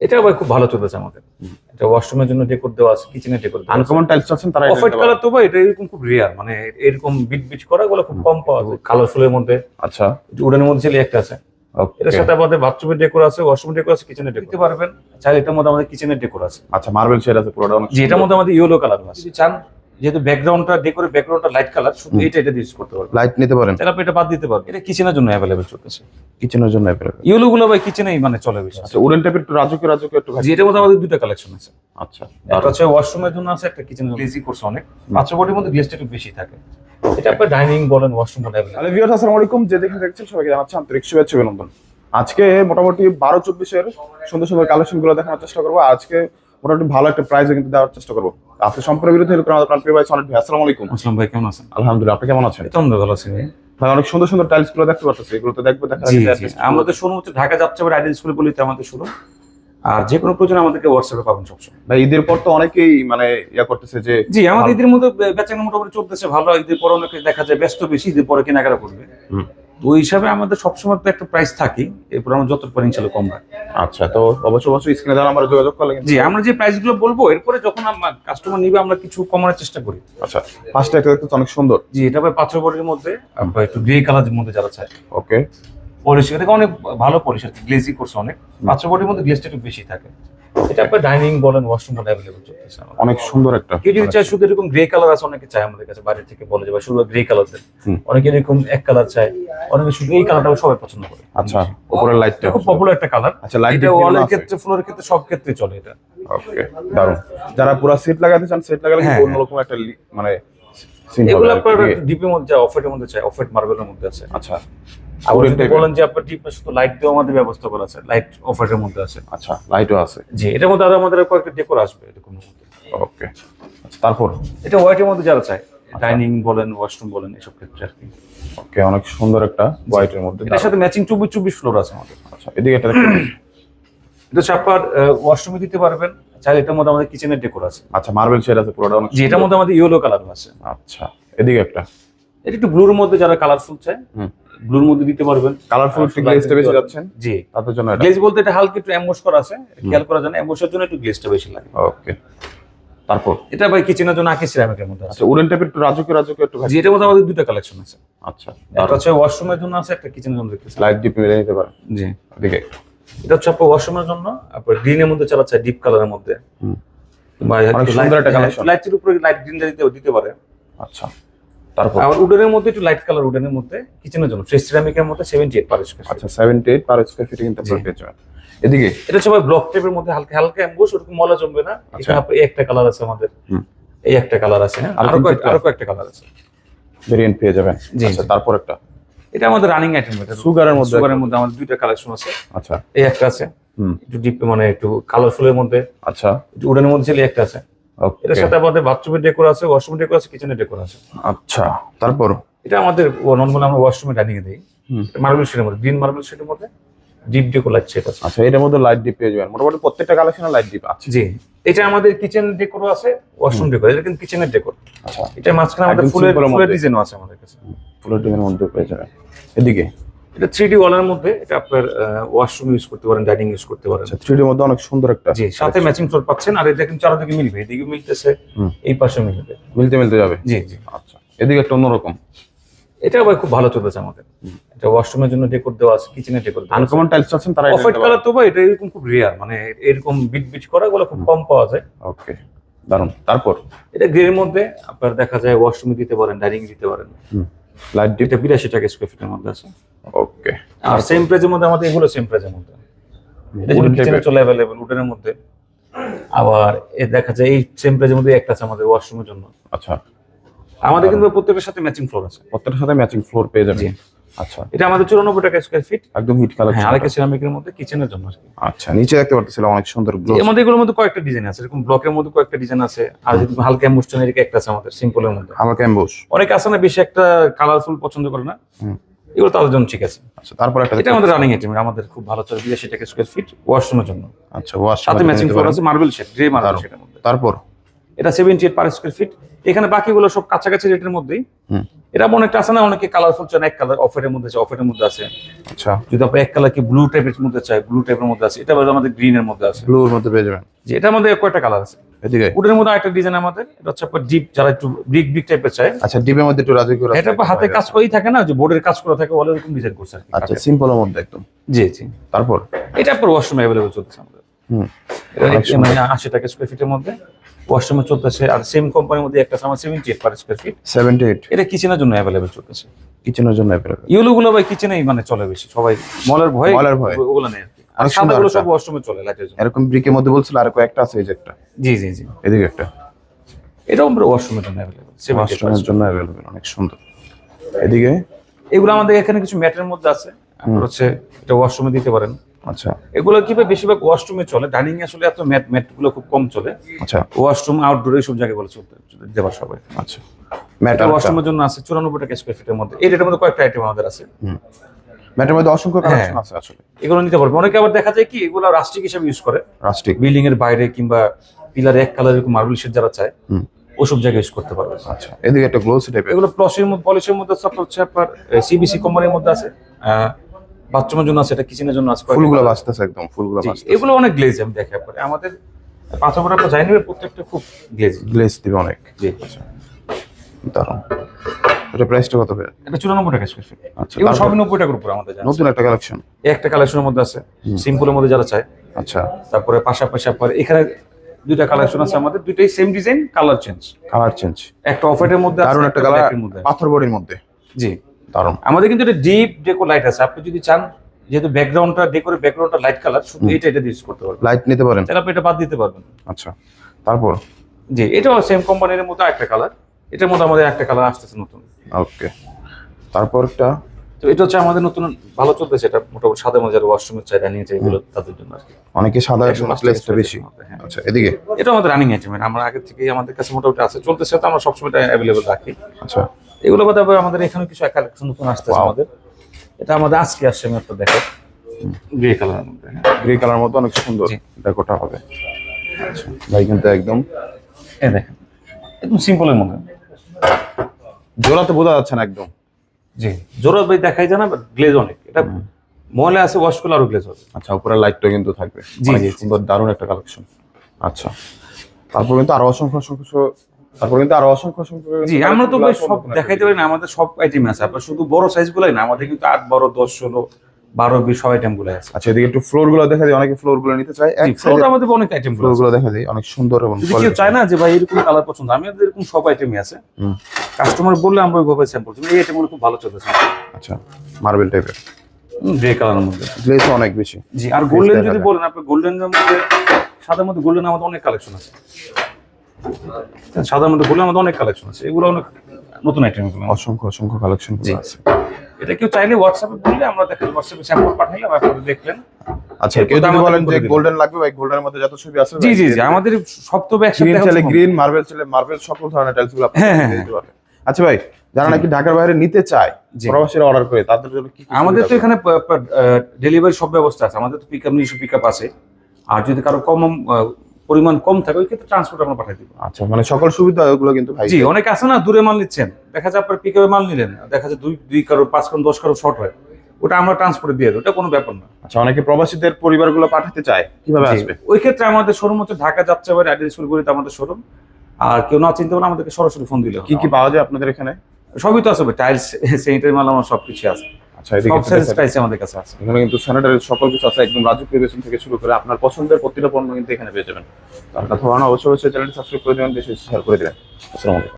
এটা ভাই খুব ভালো চলেছে আমাদের। এটা ওয়াশরুমের জন্য ডেকোর দেওয়া আছে কিচেনে ডেকোর দেওয়া আনকমন টাইলস আছেন তারা অফ হোয়াইট কালার তো ভাই এটা এরকম খুব রিয়ার মানে এরকম বিট বিট করা গুলো খুব কম পাওয়া যায় কালারফুলের মধ্যে। আচ্ছা। উডেনের মধ্যে ছেলে একটা আছে। ওকে এটার সাথে আমাদের বাথরুমের ডেকোর আছে ওয়াশরুমের ডেকোর আছে কিচেনে ডেকোর দিতে পারবেন। চাইলে এটার মধ্যে আমাদের কিচেনের ডেকোর আছে। আচ্ছা মার্বেল শেড আছে পুরোটা। অনেক যে এটার মধ্যে আমাদের ইয়েলো কালার আছে। যদি চান যেহেতু ব্যাকগ্রাউন্ডটা ডেকোরের ব্যাকগ্রাউন্ডটা লাইট কালার শুধু এটা এটা ইউজ করতে পারবেন। লাইট নিতে পারেন। তাহলে আপনি এটা বাদ দিতে পারবেন। এটা কিচেনের জন্য অ্যাভেলেবেল চলতেছে। কিচেনের জন্য অ্যাভেলেবলগুলো ভাই কিচেনেই মানে চলে বেশি। আচ্ছা উডেন টাইপের একটু রাজকীয় রাজকীয় একটু যে এটার মধ্যে আমাদের দুটো কালেকশন আছে। আচ্ছা। ওয়াশরুমের জন্য আছে একটা কিচেন গ্লেজি করছে অনেক। বডির মধ্যে গ্লেজটা একটু বেশি থাকে। এটা আপনার ডাইনিং বলেন ওয়াশরুম বলেন তাহলে ভিউয়ার্স আসসালামু আলাইকুম। যে দেখে দেখছেন সবাইকে জানাচ্ছি আন্তরিক শুভেচ্ছা অভিনন্দন। আজকে মোটামুটি বারো চব্বিশের সুন্দর সুন্দর কালেকশনগুলো দেখানোর চেষ্টা করব। আজকে মোটামুটি ভালো একটা প্রাইসে কিন্তু দেওয়ার চেষ্টা করব। আপনি সম্পূর্ণ বিরুদ্ধে হেল্প করেন আপনার প্রিয় ভাই সনেট ভাই আসসালামু আলাইকুম। আসলাম ভাই কেমন আছেন? আলহামদুলিল্লাহ আপনি কেমন আছেন? এটা আমরা ভালো আছি ভাই। ভাই অনেক সুন্দর সুন্দর টাইলসগুলো দেখতে পাচ্ছি এগুলো তো দেখব দেখা আমাদের শুরু হচ্ছে ঢাকা যাচ্ছে আইডেল স্কুল বলিতে আমাদের শুরু। আর যে কোনো প্রয়োজন আমাদেরকে হোয়াটসঅ্যাপে পাবেন সবসময়। ভাই ঈদের পর তো অনেকেই মানে ইয়া করতেছে যে জি আমাদের ঈদের মধ্যে বেচাকেনা মোটামুটি চলতেছে ভালো ঈদের পরে অনেকে দেখা যায় ব্যস্ত বেশি ঈদের পরে কেনাকাটা করবে। তো ওই হিসাবে আমাদের সবসময় তো একটা প্রাইস থাকি এরপর আমরা যত পারি ইনশাল্লাহ কম রাখি। আচ্ছা তো অবশ্যই অবশ্যই স্ক্রিনে দেওয়া আমরা যোগাযোগ করলে জি আমরা যে প্রাইসগুলো বলব এরপরে যখন কাস্টমার নিবে আমরা কিছু কমানোর চেষ্টা করি। আচ্ছা ফার্স্টে একটা দেখতে অনেক সুন্দর। জি এটা ভাই পাথর বডির মধ্যে একটু গ্রে কালারের মধ্যে যারা চায়। ওকে পলিশ এটা অনেক ভালো পলিশ আর গ্লেজি করছে অনেক। পাথর বডির মধ্যে গ্লেজটা একটু বেশি থাকে। এটা আপনার ডাইনিং বলেন ওয়াশরুম বলেন অ্যাভেলেবল চলতেছে অনেক সুন্দর একটা কেউ যদি চায় শুধু এরকম গ্রে কালার আছে অনেকে চায় আমাদের কাছে বাইরে থেকে বলে যে ভাই শুধু গ্রে কালার দেন। অনেকে এরকম এক কালার চায়। অনেকে শুধু এই কালারটাও সবাই পছন্দ করে। আচ্ছা উপরের লাইটটা খুব পপুলার একটা কালার আচ্ছা লাইট এটা ওয়ালের ক্ষেত্রে ফ্লোরের ক্ষেত্রে সব ক্ষেত্রে চলে এটা। ওকে দারুণ যারা পুরো সেট লাগাতে চান সেট লাগালে হ্যাঁ, অন্যরকম একটা মানে এগুলো আপনার ডিপের মধ্যে অফেটের মধ্যে চাই অফেট মার্বেলের মধ্যে আছে। আচ্ছা। আবার যদি বলেন যে আপনার ডিপে শুধু লাইট দেওয়া আমাদের ব্যবস্থা করা আছে লাইট অফেটের মধ্যে আছে। আচ্ছা লাইটও আছে। জি এটার মধ্যে আরও আমাদের কয়েকটা ডেকোর আসবে এরকম ওকে আচ্ছা তারপর? এটা হোয়াইটের মধ্যে যারা চায় ডাইনিং বলেন ওয়াশরুম বলেন এসব ক্ষেত্রে আর কি। ওকে অনেক সুন্দর একটা হোয়াইটের মধ্যে। সাথে ম্যাচিং চব্বিশ চব্বিশ ফ্লোর আছে আমাদের। আচ্ছা এদিকে এটা এটা হচ্ছে আপনার ওয়াশরুমে দিতে পারবেন চাইলে এটার মধ্যে আমাদের কিচেনের ডেকোর আছে। আচ্ছা মার্বেল শেড আছে পুরোটা অনেক যে এটার মধ্যে আমাদের ইয়েলো কালার আছে। আচ্ছা এদিকে একটা। এটা একটু ব্লুর মধ্যে যারা কালারফুল চায় হুম। ব্লুর মধ্যে দিতে পারবেন। কালারফুল গ্লেজটা বেশি যাচ্ছেন? জি। তাদের জন্য গ্লেজ বলতে এটা হালকা একটু করা আছে। খেয়াল করা যায় জন্য একটু গ্লেজটা বেশি লাগে। ওকে তারপর এটা ভাই কিচেনের জন্য আঁকি সিরামিকের মধ্যে আছে। আচ্ছা উডেন টাইপের একটু রাজকীয় রাজকীয় একটু যে এটার মধ্যে আমাদের দুটো কালেকশন আছে। আচ্ছা। একটা হচ্ছে ওয়াশরুমের জন্য আছে একটা কিচেনের জন্য দেখতেছি। লাইট ডিপ মিলে নিতে পারেন জি। এদিকে। এটা হচ্ছে আপনার ওয়াশরুমের জন্য আপনার গ্রিনের মধ্যে চালাচ্ছে ডিপ কালারের মধ্যে। বা সুন্দর একটা collection। লাইটের উপরে লাইট গ্রিনটা দিতে দিতে পারে। আচ্ছা। তারপর উডেনের মধ্যে একটু লাইট কালার উডেনের মধ্যে কিচেনের জন্য ফ্রেশ সিরামিকের মধ্যে সেভেন্টি এইট পার স্কোয়ার আচ্ছা সেভেন্টি এইট পার স্কোয়ার ফিটে কিন্তু আপনারা পেয়ে যাবেন। এদিকে? এটা সবাই ব্লক টাইপের মধ্যে হালকা হালকা অ্যাম্বুশ ওরকম মলা জমবে না। আচ্ছা। এখানে এই একটা কালার আছে আমাদের। এই একটা কালার আছে হ্যাঁ? আর কয়েকটা আরও কয়েকটা কালার আছে। ভেরিয়েন্ট পেয়ে যাবেন। আচ্ছা তারপর একটা? এটা আমাদের রানিং আইটেম এটা সুগারের মধ্যে সুগারের মধ্যে আমাদের দুইটা কালেকশন আছে। আচ্ছা। এই একটা আছে। হুম। একটু ডিপ মানে একটু কালারফুলের মধ্যে। আচ্ছা। উডেনের মধ্যে ছিল একটা আছে। এটার সাথে আমাদের বাথরুমের ডেকোর আছে ওয়াশরুমের ডেকোর আছে কিচেনের ডেকোর আছে। আচ্ছা তারপর? এটা আমাদের নর্মাল আমরা ওয়াশরুমে ডাইনিং এ দিই মার্বেল শেডের মধ্যে গ্রিন মার্বেল শেডের মধ্যে ডিপ ডেকোর সেট আছে। আচ্ছা এটার মধ্যে লাইট ডিপ পেয়ে যাবেন। মোটামুটি প্রত্যেকটা কালেকশনে লাইট ডিপ আছে। জি। এটা আমাদের কিচেন ডেকোরও আছে ওয়াশরুম ডেকোর এটা কিন্তু কিচেনের ডেকোর আচ্ছা। এটা মাঝখানে আমাদের ফুলের ফুলের ডিজাইনও আছে আমাদের কাছে। ফুলের ডিমের মধ্যে পেয়ে যাবেন। এদিকে? এটা থ্রি ডি ওয়ালের মধ্যে এটা আপনার ওয়াশরুম ইউজ করতে পারেন ডাইনিং ইউজ করতে পারেন। আচ্ছা থ্রি মধ্যে অনেক সুন্দর একটা জি সাথে ম্যাচিং ফ্লোর পাচ্ছেন আর এটা কিন্তু চারদিকে মিলবে এদিকে মিলতেছে এই পাশে মিলবে। মিলতে মিলতে যাবে? জি জি। আচ্ছা এদিকে একটা অন্যরকম। এটা ভাই খুব ভালো চলতেছে আমাদের। এটা ওয়াশরুমের জন্য ডেকোর দেওয়া আছে কিচেনের ডেকোর আনকমন টাইলস আছেন তারা অফ হোয়াইট কালার তো ভাই এটা এরকম খুব রেয়ার মানে এরকম বিট বিট করা গুলো খুব কম পাওয়া যায়। ওকে দারুণ তারপর? এটা গ্রের মধ্যে আপনার দেখা যায় ওয়াশরুমে দিতে পারেন ডাইনিং দিতে পারেন। লাইট এটা বিরাশি টাকা স্কোয়ার ফিটের মধ্যে আছে। ওকে আর সেম প্রাইজের মধ্যে আমাদের এগুলো সেম প্রাইজের মধ্যে। এটা। চলে অ্যাভেলেবেল উডেনের মধ্যে। আবার এ দেখা যায় এই সেম প্রাইজের মধ্যে একটা আছে আমাদের ওয়াশরুমের জন্য। আচ্ছা। আমাদের কিন্তু প্রত্যেকটার সাথে ম্যাচিং ফ্লোর আছে। প্রত্যেকটার সাথে ম্যাচিং ফ্লোর পেয়ে যাবেন। আচ্ছা। এটা আমাদের চুরানব্বই টাকা স্কোয়ার ফিট একদম হিট কালার হ্যাঁ আরেকটা সিরামিকের মধ্যে কিচেনের জন্য আর কি। আচ্ছা নিচে দেখতে পারতেছিলাম অনেক সুন্দর গ্লো এর মধ্যে এগুলোর মধ্যে কয়েকটা ডিজাইন আছে। এরকম ব্লকের মধ্যে কয়েকটা ডিজাইন আছে। আর যদি হালকা এমোশন এর একটা আছে আমাদের সিম্পলের মধ্যে। আমার ক্যাম্বোস অনেকে আছে না বেশি একটা কালারফুল পছন্দ করে না। হুম। এগুলো তাদের জন্য ঠিক আছে। আচ্ছা তারপর একটা এটা আমাদের রানিং আইটেম আমাদের খুব ভালো চলে বিরাশি টাকা স্কোয়ার ফিট ওয়াশরুমের জন্য। আচ্ছা ওয়াশ সাথে ম্যাচিং ফ্লোর আছে মার্বেল শেড গ্রে মার্বেল। শেডের মধ্যে। তারপর? এটা seventy eight per square feet এখানে বাকিগুলো সব কাছাকাছি রেটের মধ্যেই। এটা মনে একটা আছে না অনেকে কালারফুল চান এক কালার অফারের মধ্যে আছে অফারের মধ্যে আছে। আচ্ছা। যদি আপনি এক কালার কি ব্লু টাইপের মধ্যে চাই ব্লু টাইপের মধ্যে আছে এটা আমাদের গ্রিনের মধ্যে আছে। ব্লুর মধ্যে পেয়ে যাবেন। যে এটার মধ্যে কয়টা কালার আছে? এদিকে? মধ্যে একটা ডিজাইন আমাদের এটা হচ্ছে আপনার ডিপ যারা একটু ব্রিক ব্রিক টাইপের চায়। আচ্ছা ডিপের মধ্যে একটু রাজকীয় এটা হাতে কাজ করেই থাকে না যে বোর্ডের কাজ করা থাকে ওগুলো এরকম ডিজাইন করছে আচ্ছা কাঠের। সিম্পলের মধ্যে একদম। জি জি। তারপর? এটা আপনার ওয়াশরুমে অ্যাভেলেবল চলতেছে আমাদের। হুম। এটা অনেক এক- মানে আশি টাকা স্কোয়ার ফিটের মধ্যে। ওয়াশরুমে চলতেছে আর সেম কোম্পানির মধ্যে একটা আছে আমার seventy eight per square feet seventy eight এটা কিচেনের জন্য অ্যাভেলেবল চলতেছে। কিচেনের জন্য অ্যাভেলেবল ইউলো গুলো ভাই কিচেনেই মানে চলে বেশি সবাই মলের ভয় মলের ভয়ে। ওগুলো নেই আর সাদাগুলো সব ওয়াশরুমে চলে লাইটের জন্য এরকম ব্রিকের মধ্যে বলছিল আর কয়েকটা আছে এই যে একটা। জি জি জি। এদিকে একটা। এটাও আমরা ওয়াশরুমের জন্য অ্যাভেলেবল ওয়াশরুমের জন্য অ্যাভেলেবল অনেক সুন্দর। এদিকে? এগুলো আমাদের এখানে কিছু ম্যাটের মধ্যে আছে। আপনার হচ্ছে এটা ওয়াশরুমে দিতে পারেন। আচ্ছা। এগুলো কি বেশিরভাগ ওয়াশরুমে চলে? ডাইনিং আসলে এত ম্যাট ম্যাটগুলো খুব কম চলে। আচ্ছা। ওয়াশরুম আউটডোর এইসব জায়গাগুলো চলতে দেবার সবাই। আচ্ছা। ওয়াশরুমের জন্য আছে চুরানব্বই টাকা স্কোয়ার ফিটের মধ্যে। এই রেটের মধ্যে কয়েকটা আইটেম আমাদের আছে। ম্যাটার মধ্যে অসংখ্য কালেকশন আছে আসলে। এগুলো নিতে পারবে। অনেকে আবার দেখা যায় কি এগুলো রাস্টিক হিসেবে ইউজ করে। রাস্টিক বিল্ডিং এর বাইরে কিংবা পিলার এক কালার এরকম মার্বেল শেড যারা চায়। ওসব জায়গায় ইউজ করতে পারবে। আচ্ছা এদিকে একটা গ্লোসি টাইপের এগুলো প্লসের মধ্যে পলিশের মধ্যে সব হচ্ছে আপনার সিবিসি কোম্পানির মধ্যে আছে বাথরুমের জন্য আছে এটা কিচেনের জন্য আছে ফুলগুলো। বাঁচতেছে একদম ফুলগুলো বাঁচতেছে। এগুলো অনেক গ্লেজ আমি দেখে পরে আমাদের পাথর পরে আপনার জানি প্রত্যেকটা খুব গ্লেজ গ্লেস দিবে অনেক। জি। দারুণ এটা প্রাইসটা কত ভাই এটা চুরানব্বই টাকা স্কোয়ার ফিট আচ্ছা এগুলো টাকার উপর আমাদের নতুন একটা কালেকশন একটা কালেকশনের মধ্যে আছে। সিম্পলের মধ্যে যারা চায়। আচ্ছা। তারপরে পাশাপাশি আপনার এখানে দুইটা কালেকশন আছে আমাদের। দুইটাই same design colour change colour change একটা অফ হোয়াইটের মধ্যে আছে দারুণ একটা কালার পাথর বডির মধ্যে। জি। দারুণ। আমাদের কিন্তু এটা ডিপ ডেকো লাইট আছে। আপনি যদি চান যেহেতু ব্যাকগ্রাউন্ডটা ডেকোরের ব্যাকগ্রাউন্ডটা লাইট কালার শুধু এটা এটা ইউজ করতে পারবেন। লাইট নিতে পারেন। তাহলে আপনি এটা বাদ দিতে পারবেন। আচ্ছা। তারপর? জি এটাও সেম কোম্পানির মধ্যে একটা কালার এটার মধ্যে আমাদের একটা কালার আসতেছে নতুন। ওকে তারপরটা তো এটা হচ্ছে আমাদের নতুন ভালো চলতেছে এটা মোটামুটি সাদা মজার ওয়াশরুমের রানিং চাই এগুলো তাদের জন্য আর কি। অনেকে সাদা প্লেসটা বেশি। হ্যাঁ। আচ্ছা এদিকে? এটা আমাদের রানিং আইটেম আমরা আগে থেকেই আমাদের কাছে মোটামুটি আছে চলতেছে তো আমরা সবসময় অ্যাভেলেবল রাখি। আচ্ছা। এগুলো বাদে আমাদের এখানে কিছু কালেকশন নতুন আসতেছে আমাদের। এটা আমাদের আজকে আসছে আমি একটা দেখো গ্রে কালারের মধ্যে হ্যাঁ। গ্রে কালার মতো অনেক সুন্দর জি। ডেকোটা হবে। আচ্ছা ভাই কিন্তু একদম এই দেখেন একদম সিম্পলের মধ্যে। জোড়াতে বোঝা যাচ্ছে না একদম। জি। জোরত ভাই দেখাই যায় না গ্লেজ অনেক। এটা ময়লা আছে ওয়াশ করলে আরও গ্লেজ হবে। আচ্ছা উপরের লাইটটা কিন্তু থাকবে। জি, জি। সুন্দর দারুণ একটা কালেকশন আচ্ছা। তারপর কিন্তু আরও অসংখ্য অসংখ্য তারপর কিন্তু আরও অসংখ্য অসংখ্য জি আমরা তো ভাই সব দেখাইতে পারি না আমাদের সব আইটেম আছে। আপনার শুধু বড় সাইজ গুলাই না আমাদের কিন্তু আট বারো দশ ষোলো বারো বিশ সব আইটেমগুলো আছে। আচ্ছা এদিকে একটু ফ্লোরগুলো দেখা যায় অনেকে ফ্লোরগুলো নিতে চায়। ফ্লোর আমাদের অনেক আইটেম ফ্লোরগুলো দেখা যায় অনেক সুন্দর এবং কেউ চায় না যে ভাই এরকম কালার পছন্দ আমি এরকম সব আইটেমই আছে। কাস্টমার বললে আমরা ওইভাবে স্যাম্পল এই আইটেমগুলো খুব ভালো চলতেছে। আচ্ছা মার্বেল টাইপের গ্রে কালারের মধ্যে। গ্লেস অনেক বেশি। জি আর গোল্ডেন যদি বলেন আপনি গোল্ডেনের মধ্যে সাদার মধ্যে গোল্ডেন আমাদের অনেক কালেকশন আছে। সাদার মধ্যে গোল্ডেন আমাদের অনেক কালেকশন আছে। এগুলো অনেক নতুন আইটেম অসংখ্য অসংখ্য কালেকশন। আছে। এটা কেউ চাইলে হোয়াটসঅ্যাপে বললে আমরা দেখেন হোয়াটসঅ্যাপে স্যাম্পল পাঠাইলাম আপনারা দেখলেন। আচ্ছা কেউ যদি বলেন যে গোল্ডেন লাগবে ভাই গোল্ডেনের মধ্যে যত ছবি আছে জি জি জি আমাদের সব তো একসাথে গ্রিন সম্ভব। গ্রিন মার্বেল চাইলে মার্বেল সকল ধরনের টাইলসগুলো আপনি হ্যাঁ, হ্যাঁ, দিতে পারবেন। আচ্ছা ভাই যারা নাকি ঢাকার বাইরে নিতে চায়। প্রবাসীরা অর্ডার করে তাদের জন্য কি আমাদের তো এখানে ডেলিভারি সব ব্যবস্থা আছে। আমাদের তো পিক আপ নিজস্ব পিক আপ আছে। আর যদি কারও কম পরিমাণ কম থাকে ওই ক্ষেত্রে ট্রান্সপোর্ট আমরা পাঠিয়ে দিব। আচ্ছা মানে সকল সুবিধা ওগুলো কিন্তু ভাই জি অনেক আছে না দূরে মাল নিচ্ছেন। দেখা যায় আপনার পিক মাল নিলেন দেখা যায় দুই দুই কারও পাঁচ কারও দশ কারও শর্ট হয়। ওটা আমরা ট্রান্সপোর্টে দিয়ে দেবো ওটা কোনো ব্যাপার না। আচ্ছা অনেকে প্রবাসীদের পরিবারগুলো পাঠাতে চায় কীভাবে আসবে? ওই ক্ষেত্রে আমাদের শোরুম হচ্ছে ঢাকা যাচ্ছে আবার অ্যাড্রেস করিতে আমাদের শোরুম আর কেউ না চিনতে পারে আমাদেরকে সরাসরি ফোন দিলে কি কি পাওয়া যায় আপনাদের এখানে? সবই তো আছে টাইলস স্যানিটারি মাল আমার সবকিছু আছে। আচ্ছা এদিকে। প্রাইস আমাদের কাছে আছে। এখানে কিন্তু স্যানিটারি সকল কিছু আছে একদম রাজকীয় বেসন থেকে শুরু করে আপনার পছন্দের প্রতিটা পণ্য কিন্তু এখানে পেয়ে যাবেন। তার কথা অবশ্যই অবশ্যই চ্যানেলটি সাবস্ক্রাইব করে দেবেন দেশে শেয়ার করে দেবেন। আসসালামু আলাইকুম।